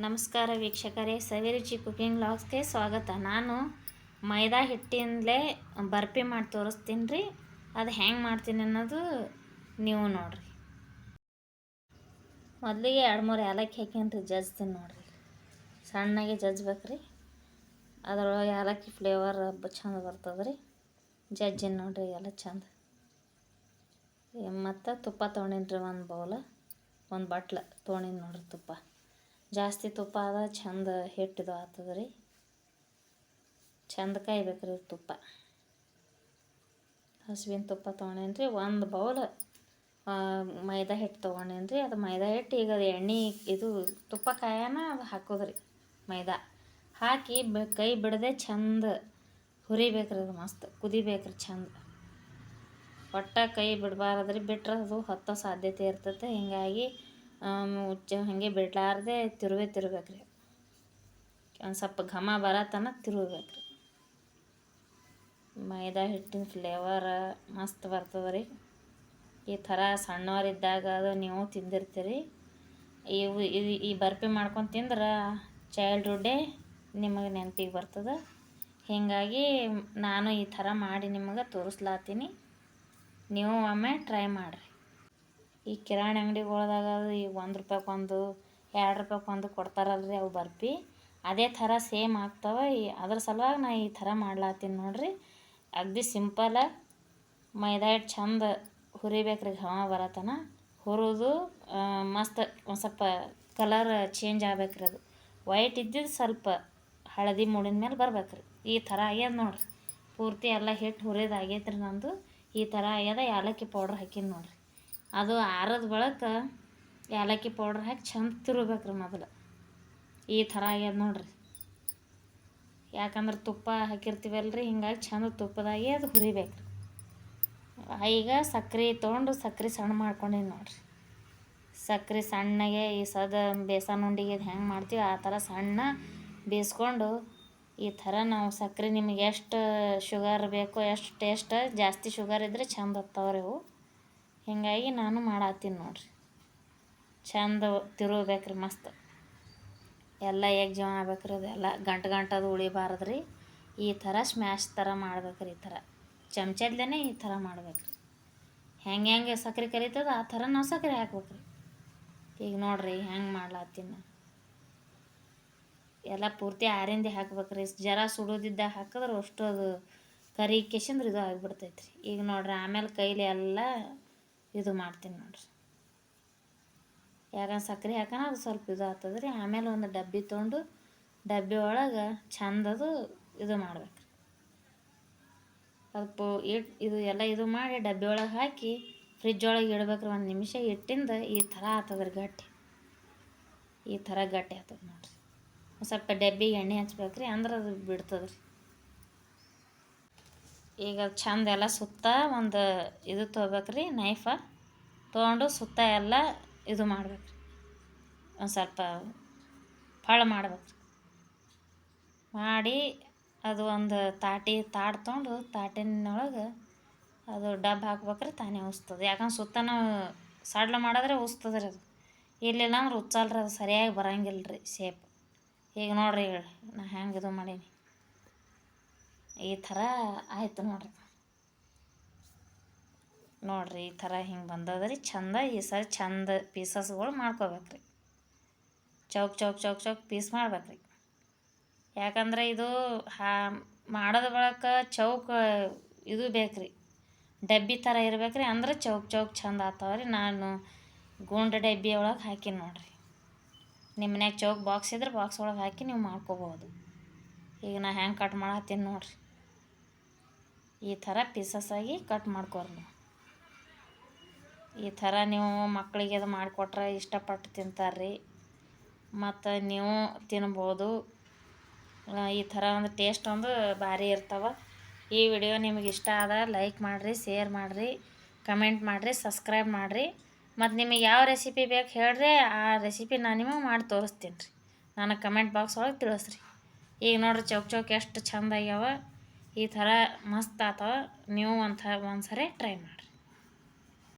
ನಮಸ್ಕಾರ ವೀಕ್ಷಕರೇ, ಸವಿರುಚಿ ಕುಕಿಂಗ್ ಲಾಗ್ಸ್ಗೆ ಸ್ವಾಗತ. ನಾನು ಮೈದಾ ಹಿಟ್ಟಿಂದಲೇ ಬರ್ಫಿ ಮಾಡಿ ತೋರಿಸ್ತೀನಿ ರೀ ಅದು ಹೆಂಗೆ ಮಾಡ್ತೀನಿ ಅನ್ನೋದು ನೀವು ನೋಡಿರಿ. ಮೊದಲಿಗೆ ಎರಡು ಮೂರು ಏಲಕ್ಕಿ ಹಾಕೀನಿ ರೀ ಜಜ್ತೀನಿ ನೋಡಿರಿ. ಸಣ್ಣಗೆ ಜಜ್ಬೇಕು ರೀ ಅದರೊಳಗೆ ಏಲಕ್ಕಿ ಫ್ಲೇವರ್ ಚಂದ ಬರ್ತದೆ ರೀ ಜಜ್ಜಿನ ನೋಡಿರಿ ಎಲ್ಲ ಚಂದ. ಮತ್ತು ತುಪ್ಪ ತೊಗೊಂಡಿನಿ ಒಂದು ಬೌಲ ಒಂದು ಬಟ್ಲ ತೊಗೊಂಡಿನಿ ನೋಡಿರಿ ತುಪ್ಪ. ಜಾಸ್ತಿ ತುಪ್ಪ ಆದ ಚಂದ ಹಿಟ್ಟಿದು ಆಗ್ತದ ರೀ. ಚಂದ ಕಾಯ್ಬೇಕು ರೀ ತುಪ್ಪ. ಹಸುವಿನ ತುಪ್ಪ ತೊಗೊಂಡೇನಿ ರೀ ಒಂದು ಬೌಲ್ ಮೈದಾ ಹಿಟ್ಟು ತೊಗೊಂಡೇನಿ ರೀ. ಅದು ಮೈದಾ ಹಿಟ್ಟು ಈಗ ಅದು ಎಣ್ಣೆ ಇದು ತುಪ್ಪ ಕಾಯನ ಅದು ಹಾಕೋದ್ರಿ ಮೈದಾ. ಹಾಕಿ ಬ, ಕೈ ಬಿಡದೆ ಚಂದ ಹುರಿಬೇಕ್ರಿ ಅದು ಮಸ್ತ್, ಕುದಿಬೇಕ್ರಿ ಚಂದ ಒಟ್ಟ ಕೈ ಬಿಡಬಾರ್ದ್ರಿ ಬಿಟ್ರೆ ಅದು ಹೊತ್ತೋ ಸಾಧ್ಯತೆ ಇರ್ತೈತೆ. ಹೀಗಾಗಿ ಉಚ್ಚ ಹಾಗೆ ಬಿಡಲಾರ್ದೆ ತಿರುವೇ ತಿರ್ಬೇಕು ರೀ ಒಂದು ಸ್ವಲ್ಪ ಘಮ ಬರತನ ತಿರುಗ್ಬೇಕು ರೀ ಮೈದಾ ಹಿಟ್ಟಿನ ಫ್ಲೇವರ್ ಮಸ್ತ್ ಬರ್ತದೆ ರೀ ಈ ಥರ ಸಣ್ಣವರಿದ್ದಾಗ ಅದು ನೀವು ತಿಂದಿರ್ತೀರಿ. ಇವು ಇದು ಈ ಬರ್ಫಿ ಮಾಡ್ಕೊಂಡು ತಿಂದ್ರೆ ಚೈಲ್ಡ್ಹುಡ್ಡೇ ನಿಮಗೆ ನೆನಪಿಗೆ ಬರ್ತದೆ. ಹೀಗಾಗಿ ನಾನು ಈ ಥರ ಮಾಡಿ ನಿಮಗೆ ತೋರಿಸ್ಲಾತೀನಿ. ನೀವು ಒಮ್ಮೆ ಟ್ರೈ ಮಾಡಿರಿ. ಈ ಕಿರಾಣಿ ಅಂಗಡಿಗಳ್ದಾಗ ಈ ಒಂದು ರೂಪಾಯ್ಗೆ ಒಂದು ಎರಡು ರೂಪಾಯ್ಗೆ ಒಂದು ಕೊಡ್ತಾರಲ್ರಿ ಅವು ಬರ್ಪಿ. ಅದೇ ಥರ ಸೇಮ್ ಆಗ್ತವೆ. ಈ ಅದ್ರ ಸಲುವಾಗಿ ನಾ ಈ ಥರ ಮಾಡ್ಲಾತ್ತೀನಿ ನೋಡಿರಿ. ಅಗದಿ ಸಿಂಪಲ ಮೈದಾ ಹಿಟ್ಟು ಚಂದ ಹುರಿಬೇಕು ರೀ ಘಮ ಬರತನ. ಹುರಿದು ಮಸ್ತ್ ಒಂದು ಸ್ವಲ್ಪ ಕಲರ್ ಚೇಂಜ್ ಆಗ್ಬೇಕು ರೀ ಅದು. ವೈಟ್ ಇದ್ದಿದ್ದು ಸ್ವಲ್ಪ ಹಳದಿ ಮೂಡಿನ ಮೇಲೆ ಬರ್ಬೇಕು ರೀ ಈ ಥರ ಆಗ್ಯದ ನೋಡಿರಿ. ಪೂರ್ತಿ ಎಲ್ಲ ಹಿಟ್ಟು ಹುರಿದು ಆಗೈತೆ ರೀ ನಂದು. ಈ ಥರ ಆಗ್ಯದ. ಏಲಕ್ಕಿ ಪೌಡ್ರ್ ಹಾಕೀನಿ ನೋಡಿರಿ. ಅದು ಆರದ ಬಳಕ ಏಲಕ್ಕಿ ಪೌಡ್ರ್ ಹಾಕಿ ಚಂದ ತಿರುಗ್ಬೇಕು ರೀ ಮೊದಲು. ಈ ಥರ ಆಗ್ಯದ ನೋಡಿರಿ. ಯಾಕಂದ್ರೆ ತುಪ್ಪ ಹಾಕಿರ್ತೀವಲ್ಲ ರೀ ಹಿಂಗಾಗಿ ಚಂದ ತುಪ್ಪದಾಗೆ ಅದು ಹುರಿಬೇಕು ರೀ ಈಗ ಸಕ್ಕರೆ ತೊಗೊಂಡು ಸಕ್ಕರೆ ಸಣ್ಣ ಮಾಡ್ಕೊಂಡೀನಿ ನೋಡಿರಿ. ಸಕ್ಕರೆ ಸಣ್ಣಗೆ ಈ ಸದ ಬೇಸನ್ ಉಂಡಿಗೆ ಹೆಂಗೆ ಮಾಡ್ತೀವಿ, ಆ ಥರ ಸಣ್ಣ ಬೇಯಿಸ್ಕೊಂಡು ಈ ಥರ ನಾವು ಸಕ್ಕರೆ ನಿಮಗೆ ಎಷ್ಟು ಶುಗರ್ ಬೇಕೋ, ಎಷ್ಟು ಟೇಸ್ಟ್ ಜಾಸ್ತಿ ಶುಗರ್ ಇದ್ದರೆ ಚಂದ ಹತ್ತವ್ರಿ ಅವು ಹೀಗಾಗಿ ನಾನು ಮಾಡತ್ತೀನಿ ನೋಡಿರಿ. ಚಂದ ತಿರುಗ್ಬೇಕ್ರಿ ಮಸ್ತ್. ಎಲ್ಲ ಎಗ್ ಜೀವ ಆಗ್ಬೇಕ್ರಿ ಅದೆಲ್ಲ ಗಂಟು ಗಂಟದು ಉಳಿಬಾರದು ರೀ ಈ ಥರ ಸ್ಮ್ಯಾಶ್ ಥರ ಮಾಡ್ಬೇಕ್ರಿ ಈ ಥರ. ಚಮಚದ್ಲೇ ಈ ಥರ ಮಾಡ್ಬೇಕ್ರಿ. ಹೆಂಗೆ ಹೆಂಗೆ ಸಕ್ರೆ ಕರಿತದ ಆ ಥರ ನಾವು ಸಕ್ರೆ ಹಾಕ್ಬೇಕ್ರಿ. ಈಗ ನೋಡಿರಿ ಹೆಂಗೆ ಮಾಡ್ಲಾತ್ತೀನಿ ಎಲ್ಲ ಪೂರ್ತಿ ಆರಿಂದ ಹಾಕ್ಬೇಕ್ರಿ. ಜರ ಸುಡೋದಿದ್ದ ಹಾಕಿದ್ರೆ ಅಷ್ಟು ಅದು ಕರಿ ಕೆಸಂದ್ರೆ ಇದು ಆಗಿಬಿಡ್ತೈತ್ರಿ. ಈಗ ನೋಡ್ರಿ ಆಮೇಲೆ ಕೈಲಿ ಎಲ್ಲ ಇದು ಮಾಡ್ತೀನಿ ನೋಡ್ರಿ. ಯಾಕಂದ್ರೆ ಸಕ್ರೆ ಹಾಕೋಣ ಅದು ಸ್ವಲ್ಪ ಇದು ಆಗ್ತದೆ ಆಮೇಲೆ ಒಂದು ಡಬ್ಬಿ ತೊಗೊಂಡು ಡಬ್ಬಿ ಒಳಗೆ ಚಂದದು ಇದು ಮಾಡ್ಬೇಕು ಸ್ವಲ್ಪ ಇದು ಎಲ್ಲ ಇದು ಮಾಡಿ ಡಬ್ಬಿ ಒಳಗೆ ಹಾಕಿ ಫ್ರಿಜ್ ಒಳಗೆ ಇಡ್ಬೇಕ್ರಿ. ಒಂದು ನಿಮಿಷ ಇಟ್ಟಿಂದ ಈ ಥರ ಆಗ್ತದ್ರಿ ಗಟ್ಟಿ. ಈ ಥರ ಗಟ್ಟಿ ಆಗ್ತದೆ ನೋಡ್ರಿ. ಸ್ವಲ್ಪ ಡಬ್ಬಿಗೆ ಎಣ್ಣೆ ಹಚ್ಬೇಕ್ರಿ. ಅಂದ್ರೆ ಅದು ಬಿಡ್ತದ್ರಿ. ಈಗ ಚಂದ ಎಲ್ಲ ಸುತ್ತ ಒಂದು ಇದು ತೊಗೋಬೇಕ್ರಿ ನೈಫ ತೊಗೊಂಡು ಸುತ್ತ ಎಲ್ಲ ಇದು ಮಾಡ್ಬೇಕು ಒಂದು ಸ್ವಲ್ಪ ಫಳ ಮಾಡ್ಬೇಕು ಮಾಡಿ ಅದು ಒಂದು ತಾಟಿ ತಾಟ್ ತೊಗೊಂಡು ತಾಟಿನೊಳಗೆ ಅದು ಡಬ್ಬ ಹಾಕ್ಬೇಕ್ರಿ, ತಾನೇ ಉಸ್ತದೆ. ಯಾಕಂದ್ರೆ ಸುತ್ತ ನಾವು ಸಡ್ಲ ಮಾಡಿದ್ರೆ ಉಸ್ತದೆ ಅದು. ಇಲ್ಲಿಲ್ಲ ಅಂದ್ರೆ ಉಚ್ಚಲ್ರಿ ಅದು, ಸರಿಯಾಗಿ ಬರಂಗಿಲ್ಲ ರೀ ಶೇಪ್ ಈಗ ನೋಡಿರಿ ನಾ ಹೆಂಗೆ ಇದು ಮಾಡೀನಿ. ಈ ಥರ ಆಯ್ತು ನೋಡ್ರಿ. ನೋಡ್ರಿ ಈ ಥರ ಹಿಂಗೆ ಬಂದದ ರೀ. ಚಂದ ಈ ಸರಿ ಚಂದ ಪೀಸಸ್ಗಳು ಮಾಡ್ಕೋಬೇಕ್ರಿ. ಚೌಕ್ ಚೌಕ್ ಚೌಕ್ ಚೌಕ್ ಪೀಸ್ ಮಾಡ್ಬೇಕ್ರಿ. ಯಾಕಂದ್ರೆ ಇದು ಹಾ, ಮಾಡೋದ ಬಳಕ ಚೌಕ್ ಇದು ಬೇಕ್ರಿ. ಡಬ್ಬಿ ಥರ ಇರ್ಬೇಕ್ರಿ. ಅಂದ್ರೆ ಚೌಕ್ ಚೌಕ್ ಚಂದ ಆಗ್ತಾವ್ರಿ ನಾನು ಗುಂಡು ಡಬ್ಬಿ ಒಳಗೆ ಹಾಕಿ ನೋಡ್ರಿ. ನಿಮ್ಮನೆ ಚೌಕ್ ಬಾಕ್ಸ್ ಇದ್ರೆ ಬಾಕ್ಸ್ ಒಳಗೆ ಹಾಕಿ ನೀವು ಮಾಡ್ಕೋಬೋದು. ಈಗ ನಾ ಹೆಂಗೆ ಕಟ್ ಮಾಡತ್ತೀನಿ ನೋಡ್ರಿ. ಈ ಥರ ಆಗಿ ಕಟ್ ಮಾಡ್ಕೊರಿ ನೀವು. ಈ ಥರ ನೀವು ಮಕ್ಕಳಿಗೆ ಅದು ಮಾಡಿಕೊಟ್ರೆ ಇಷ್ಟಪಟ್ಟು ತಿಂತಾರೆ ಮತ್ತು ನೀವು ತಿನ್ಬೋದು. ಈ ಥರ ಒಂದು ಟೇಸ್ಟ್ ಒಂದು ಭಾರಿ ಇರ್ತವೆ. ಈ ವಿಡಿಯೋ ನಿಮಗೆ ಇಷ್ಟ ಆದ ಲೈಕ್ ಮಾಡಿರಿ ಶೇರ್ ಮಾಡಿರಿ ಕಮೆಂಟ್ ಮಾಡಿರಿ ಸಬ್ಸ್ಕ್ರೈಬ್ ಮಾಡಿರಿ. ಮತ್ತು ನಿಮಗೆ ಯಾವ ರೆಸಿಪಿ ಬೇಕು ಹೇಳ್ರಿ, ಆ ರೆಸಿಪಿ ನಾನು ನಿಮಗೆ ಮಾಡಿ ತೋರಿಸ್ತೀನಿ ರೀ. ನನಗೆ ಕಮೆಂಟ್ ಬಾಕ್ಸ್ ಒಳಗೆ ತಿಳಿಸ್ರಿ. ಈಗ ನೋಡ್ರಿ ಚೌಕ್ ಚೌಕ್ ಎಷ್ಟು ಚಂದ ಆಗ್ಯಾವ. ಈ ಥರ ಮಸ್ತ್ ಆತವ. ನೀವು ಅಂತ ಒಂದು ಸರಿ ಟ್ರೈ ಮಾಡಿರಿ.